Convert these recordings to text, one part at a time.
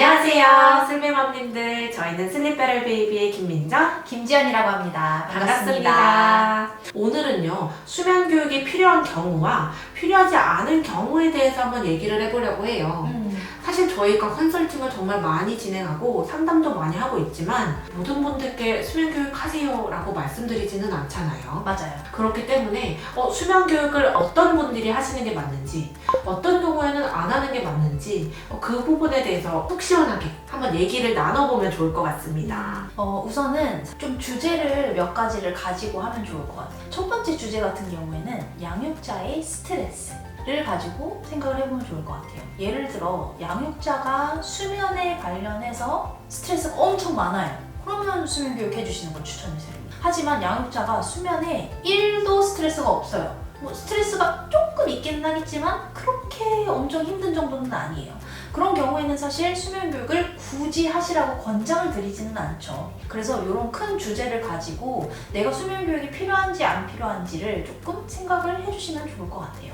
안녕하세요, 슬비맘님들. 저희는 슬립베럴 베이비의 김민정. 김지연이라고 합니다. 반갑습니다. 반갑습니다. 오늘은요, 수면 교육이 필요한 경우와 필요하지 않은 경우에 대해서 한번 얘기를 해보려고 해요. 음, 사실 저희가 컨설팅을 정말 많이 진행하고 상담도 많이 하고 있지만 모든 분들께 수면 교육 하세요 라고 말씀드리지는 않잖아요. 맞아요. 그렇기 때문에 어, 수면 교육을 어떤 분들이 하시는 게 맞는지 어떤 경우에는 안 하는 게 맞는지 어, 그 부분에 대해서 속 시원하게 한번 얘기를 나눠보면 좋을 것 같습니다. 어, 우선은 좀 주제를 몇 가지를 가지고 하면 좋을 것 같아요. 첫 번째 주제 같은 경우에는 양육자의 스트레스 를 가지고 생각을 해보면 좋을 것 같아요. 예를 들어, 양육자가 수면에 관련해서 스트레스가 엄청 많아요. 그러면 수면 교육 해주시는 걸 추천해드립니다. 하지만 양육자가 수면에 1도 스트레스가 없어요. 뭐 스트레스가 조금 있기는 하겠지만 그렇게 엄청 힘든 정도는 아니에요. 그런 경우에는 사실 수면 교육을 굳이 하시라고 권장을 드리지는 않죠. 그래서 이런 큰 주제를 가지고 내가 수면 교육이 필요한지 안 필요한지를 조금 생각을 해주시면 좋을 것 같아요.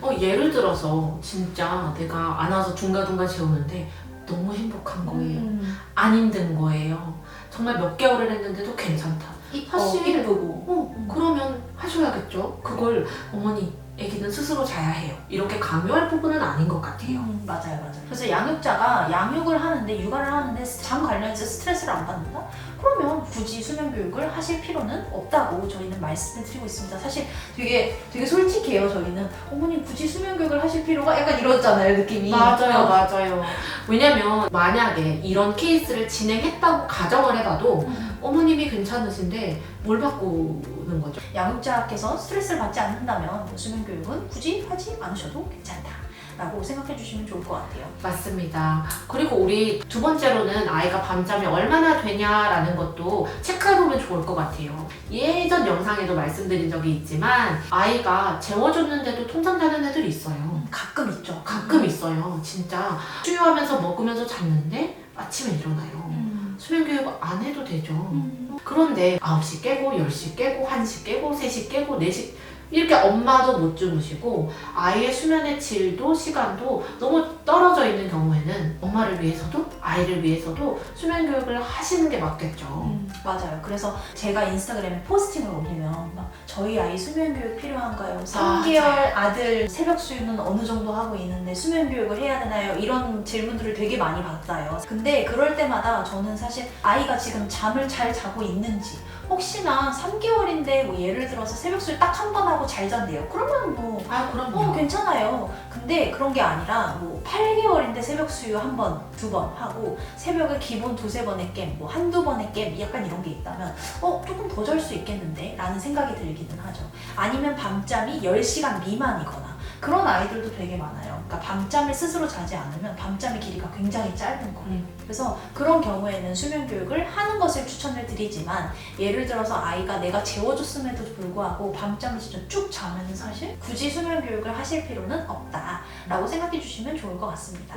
어, 예를 들어서 진짜 내가 안 와서 중간중간 재우는데 너무 행복한 거예요. 음, 안 힘든 거예요. 정말 몇 개월을 했는데도 괜찮다. 사실- 이쁘고. 어, 음. 그러면 하셔야겠죠. 그걸 어머니, 애기는 스스로 자야 해요. 이렇게 강요할 부분은 아닌 것 같아요. 음, 맞아요, 맞아요. 그래서 양육자가 양육을 하는데 육아를 하는데 잠 관련해서 스트레스를 안 받는다? 그러면 굳이 수면 교육을 하실 필요는 없다고 저희는 말씀을 드리고 있습니다. 사실 되게 되게 솔직해요. 저희는 어머님 굳이 수면 교육을 하실 필요가 약간 이렇잖아요, 느낌이. 맞아요, 어. 맞아요. 왜냐면 만약에 이런 케이스를 진행했다고 가정을 해봐도 음. 어머님이 괜찮으신데 뭘 바꾸는 거죠? 양육자께서 스트레스를 받지 않는다면 수면 교육은 굳이 하지 않으셔도 괜찮다. 라고 생각해 주시면 좋을 것 같아요. 맞습니다. 그리고 우리 두 번째로는 아이가 밤잠이 얼마나 되냐라는 것도 체크해 보면 좋을 것 같아요. 예전 영상에도 말씀드린 적이 있지만 아이가 재워줬는데도 통잠 자는 애들이 있어요. 음, 가끔 있죠. 가끔 있어요. 진짜 수유하면서 먹으면서 잤는데 아침에 일어나요. 음. 수면 교육 안 해도 되죠. 음. 그런데 9시 깨고 10시 깨고 1시 깨고 3시 깨고 4시 이렇게 엄마도 못 주무시고 아이의 수면의 질도 시간도 너무 떨어져 있는 경우에는 엄마를 위해서도 아이를 위해서도 수면 교육을 하시는 게 맞겠죠. 음, 맞아요. 그래서 제가 인스타그램에 포스팅을 올리면 막 저희 아이 수면 교육 필요한가요? 3개월 아 들 새벽 수유는 어느 정도 하고 있는데 수면 교육을 해야 되나요? 이런 질문들을 되게 많이 받아요. 근데 그럴 때마다 저는 사실 아이가 지금 잠을 잘 자고 있는지 혹시나 3개월인데 뭐 예를 들어서 새벽 수유 딱 한 번 하고 잘 잔대요. 그러면 뭐아 어, 그럼요. 괜찮아요. 근데 그런 게 아니라 뭐 8개월인데 새벽 수유 한 번, 두 번 하고 새벽에 기본 두세 번의 깸, 뭐 한두 번의 깸 약간 이런 게 있다면 어, 조금 더 잘 수 있겠는데? 라는 생각이 들기는 하죠. 아니면 밤잠이 10시간 미만이거나 그런 아이들도 되게 많아요. 그러니까 밤잠을 스스로 자지 않으면 밤잠의 길이가 굉장히 짧은 거예요. 음. 그래서 그런 경우에는 수면 교육을 하는 것을 추천을 드리지만 예를 들어서 아이가 내가 재워줬음에도 불구하고 밤잠을 진짜 쭉 자면 사실 굳이 수면 교육을 하실 필요는 없다라고 생각해 주시면 좋을 것 같습니다.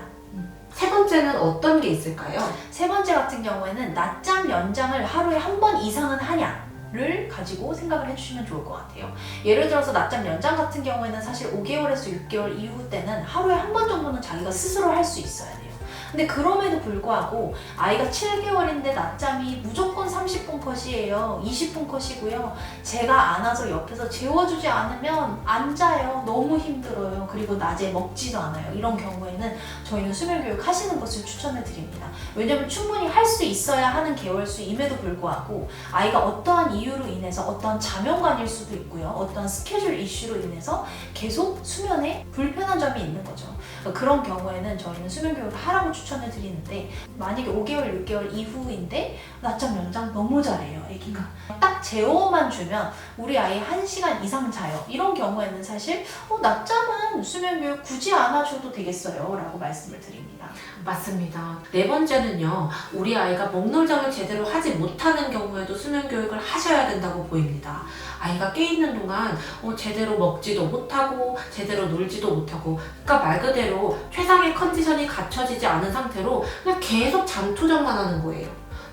세 번째는 어떤 게 있을까요? 세 번째 같은 경우에는 낮잠 연장을 하루에 한 번 이상은 하냐? 를 가지고 생각을 해주시면 좋을 것 같아요. 예를 들어서 낮잠 연장 같은 경우에는 사실 5개월에서 6개월 이후 때는 하루에 한 번 정도는 자기가 스스로 할 수 있어야 돼요. 근데 그럼에도 불구하고 아이가 7개월인데 낮잠이 무조건 30분 컷이에요. 20분 컷이고요. 제가 안아서 옆에서 재워주지 않으면 안 자요. 너무 힘들어요. 그리고 낮에 먹지도 않아요. 이런 경우에는 저희는 수면 교육 하시는 것을 추천을 드립니다. 왜냐면 충분히 할 수 있어야 하는 개월수임에도 불구하고 아이가 어떠한 이유로 인해서 어떠한 자명관일 수도 있고요. 어떠한 스케줄 이슈로 인해서 계속 수면에 불편한 점이 있는 거죠. 그러니까 그런 경우에는 저희는 수면 교육을 하라고 추천을 드리는데 만약에 5개월, 6개월 이후인데 낮잠 연장 너무 잘해요, 아기가. 딱 재워만 주면 우리 아이 1시간 이상 자요. 이런 경우에는 사실 어, 낮잠은 수면 교육 굳이 안 하셔도 되겠어요. 라고 말씀을 드립니다. 맞습니다. 네 번째는요, 우리 아이가 목놀장을 제대로 하지 못하는 경우에도 수면 교육을 하셔야 된다고 보입니다. 아이가 깨 있는 동안 어, 제대로 먹지도 못하고 제대로 놀지도 못하고, 그러니까 말 그대 로 최상의 컨디션이 갖춰지지 않은 상태로 그냥 계속 잠투정만 하는 거예요.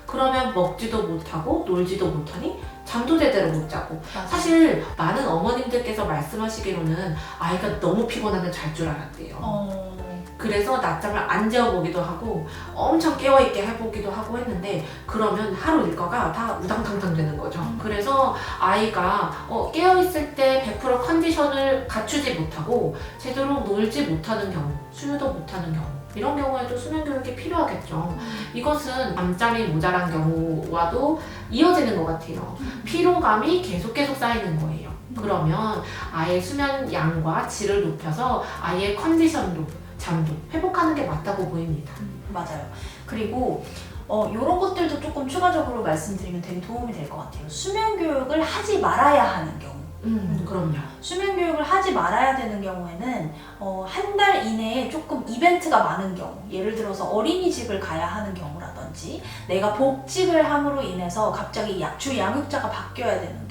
그러면 먹지도 못하고 놀지도 못하니 잠도 제대로 못 자고 사실 많은 어머님들께서 말씀하시기로는 아이가 너무 피곤하면 잘 줄 알았대요. 어... 그래서 낮잠을 안 재워보기도 하고 엄청 깨어있게 해보기도 하고 했는데 그러면 하루 일과가 다 우당탕탕 되는 거죠. 그래서 아이가 어, 깨어있을 때 100% 컨디션을 갖추지 못하고 제대로 놀지 못하는 경우, 수유도 못하는 경우 이런 경우에도 수면 교육이 필요하겠죠. 이것은 밤잠이 모자란 경우와도 이어지는 것 같아요. 피로감이 계속 계속 쌓이는 거예요. 그러면 아이의 수면 양과 질을 높여서 아이의 컨디션도 잠도 회복하는 게 맞다고 보입니다. 맞아요. 그리고 어, 이런 것들도 조금 추가적으로 말씀드리면 되게 도움이 될 것 같아요. 수면 교육을 하지 말아야 하는 경우. 음, 그럼요. 수면 교육을 하지 말아야 되는 경우에는 어, 한 달 이내에 조금 이벤트가 많은 경우 예를 들어서 어린이집을 가야 하는 경우라든지 내가 복직을 함으로 인해서 갑자기 야- 주 양육자가 바뀌어야 되는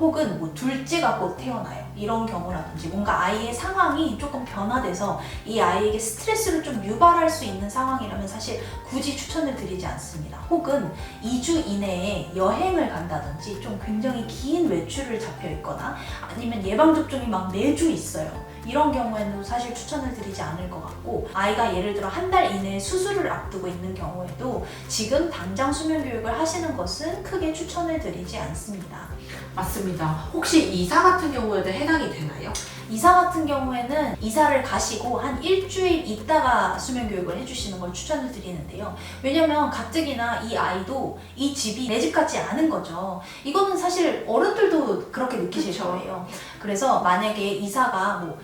혹은 뭐 둘째가 곧 태어나요 이런 경우라든지 뭔가 아이의 상황이 조금 변화돼서 이 아이에게 스트레스를 좀 유발할 수 있는 상황이라면 사실 굳이 추천을 드리지 않습니다 혹은 2주 이내에 여행을 간다든지 좀 굉장히 긴 외출을 잡혀 있거나 아니면 예방접종이 막 매주 있어요. 이런 경우에는 사실 추천을 드리지 않을 것 같고 아이가 예를 들어 한 달 이내에 수술을 앞두고 있는 경우에도 지금 당장 수면 교육을 하시는 것은 크게 추천을 드리지 않습니다. 맞습니다. 혹시 이사 같은 경우에도 해당이 되나요? 이사 같은 경우에는 이사를 가시고 한 일주일 있다가 수면 교육을 해주시는 걸 추천을 드리는데요. 왜냐면 가뜩이나 이 아이도 이 집이 내 집 같지 않은 거죠. 이거는 사실 어른들도 그렇게 느끼실 그쵸. 거예요. 그래서 만약에 이사가 뭐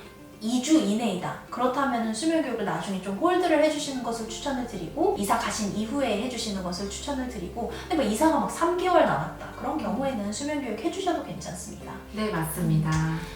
2주 이내이다. 그렇다면 수면 교육을 나중에 좀 홀드를 해주시는 것을 추천을 드리고 이사 가신 이후에 해주시는 것을 추천을 드리고 근데 뭐 이사가 막 3개월 남았다. 그런 경우에는 수면 교육 해주셔도 괜찮습니다. 네, 맞습니다.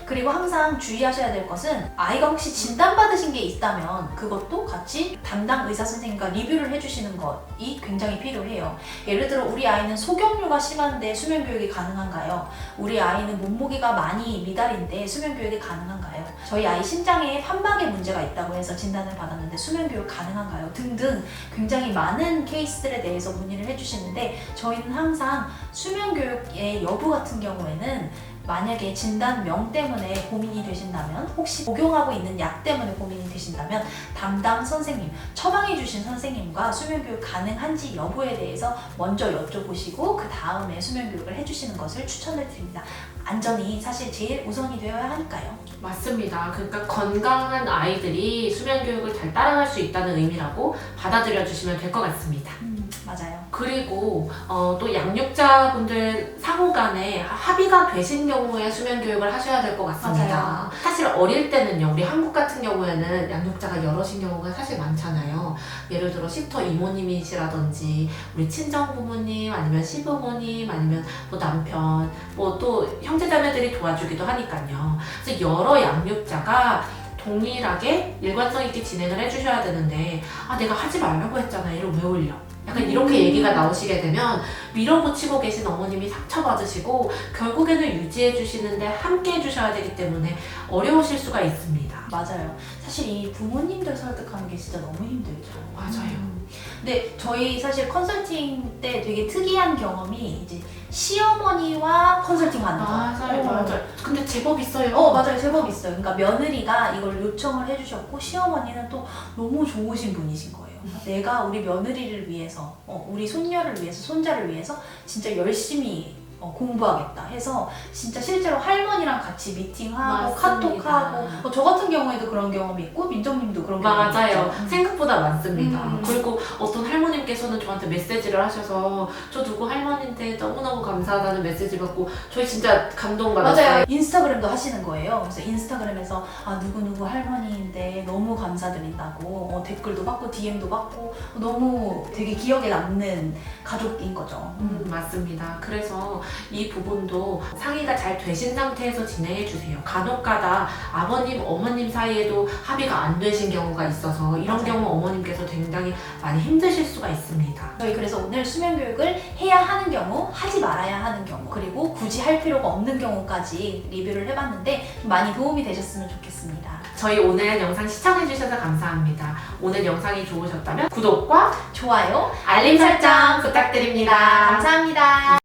그리고 항상 주의하셔야 될 것은 아이가 혹시 진단받으신 게 있다면 그것도 같이 담당 의사 선생님과 리뷰를 해주시는 것이 굉장히 필요해요. 예를 들어 우리 아이는 소경류가 심한데 수면 교육이 가능한가요? 우리 아이는 몸무게가 많이 미달인데 수면 교육이 가능한가요? 저희 아이 심장에 판막에 문제가 있다고 해서 진단을 받았는데 수면 교육 가능한가요? 등등 굉장히 많은 케이스들에 대해서 문의를 해주시는데 저희는 항상 수면 교육의 여부 같은 경우에는 만약에 진단명 때문에 고민이 되신다면 혹시 복용하고 있는 약 때문에 고민이 되신다면 담당 선생님, 처방해 주신 선생님과 수면 교육 가능한지 여부에 대해서 먼저 여쭤보시고 그 다음에 수면 교육을 해주시는 것을 추천을 드립니다. 안전이 사실 제일 우선이 되어야 하니까요. 맞습니다. 그러니까 건강한 아이들이 수면 교육을 잘 따라갈 수 있다는 의미라고 받아들여 주시면 될 것 같습니다. 음, 맞아요. 그리고 어, 또 양육자분들 상호간에 합의가 되신 경우에 수면 교육을 하셔야 될 것 같습니다. 맞아요. 사실 어릴 때는요, 우리 한국 같은 경우에는 양육자가 여럿인 경우가 사실 많잖아요. 예를 들어 시터 이모님이시라든지 우리 친정 부모님 아니면 시부모님 아니면 뭐 남편 뭐 또 형제자매들이 도와주기도 하니까요. 그래서 여러 양육자가 동일하게 일관성 있게 진행을 해주셔야 되는데 아 내가 하지 말라고 했잖아 이를 왜 올려 약간 이렇게 음. 얘기가 나오시게 되면 밀어붙이고 계신 어머님이 상처받으시고 결국에는 유지해 주시는데 함께 해 주셔야 되기 때문에 어려우실 수가 있습니다 맞아요. 사실 이 부모님들 설득하는 게 진짜 너무 힘들죠. 맞아요. 음. 근데 저희 사실 컨설팅 때 되게 특이한 경험이 이제 시어머니와 컨설팅 하는 거. 맞아요 어. 맞아요 근데 제법 있어요 어 맞아요 제법 있어요. 그러니까 며느리가 이걸 요청을 해주셨고 시어머니는 또 너무 좋으신 분이신 거예요. 내가 우리 며느리를 위해서, 어, 우리 손녀를 위해서, 손자를 위해서 진짜 열심히 어, 공부하겠다 해서 진짜 실제로 할머니랑 같이 미팅하고 맞습니다. 카톡하고 어, 저 같은 경우에도 그런 경험이 있고 민정님도 그런 경험이 맞아요. 있죠. 음. 생각보다 많습니다. 음. 그리고 어떤 할머 님께서는 저한테 메시지를 하셔서 저 누구 할머니인데 너무너무 감사하다는 메시지 받고 저희 진짜 감동받았어요. 맞아요. 인스타그램도 하시는 거예요. 그래서 인스타그램에서 아 누구 누구 할머니인데 너무 감사드린다고 어, 댓글도 받고 DM도 받고 너무 되게 기억에 남는 가족인 거죠. 음, 맞습니다. 그래서 이 부분도 상의가 잘 되신 상태에서 진행해 주세요. 간혹가다 아버님, 어머님 사이에도 합의가 안 되신 경우가 있어서 이런 맞아요. 경우 어머님께서 굉장히 많이 힘드실 수가 있습니다. 저희 그래서 오늘 수면 교육을 해야 하는 경우, 하지 말아야 하는 경우, 그리고 굳이 할 필요가 없는 경우까지 리뷰를 해봤는데 좀 많이 도움이 되셨으면 좋겠습니다. 저희 오늘 영상 시청해 주셔서 감사합니다. 오늘 영상이 좋으셨다면 구독과 좋아요, 알림 설정 부탁드립니다. 감사합니다.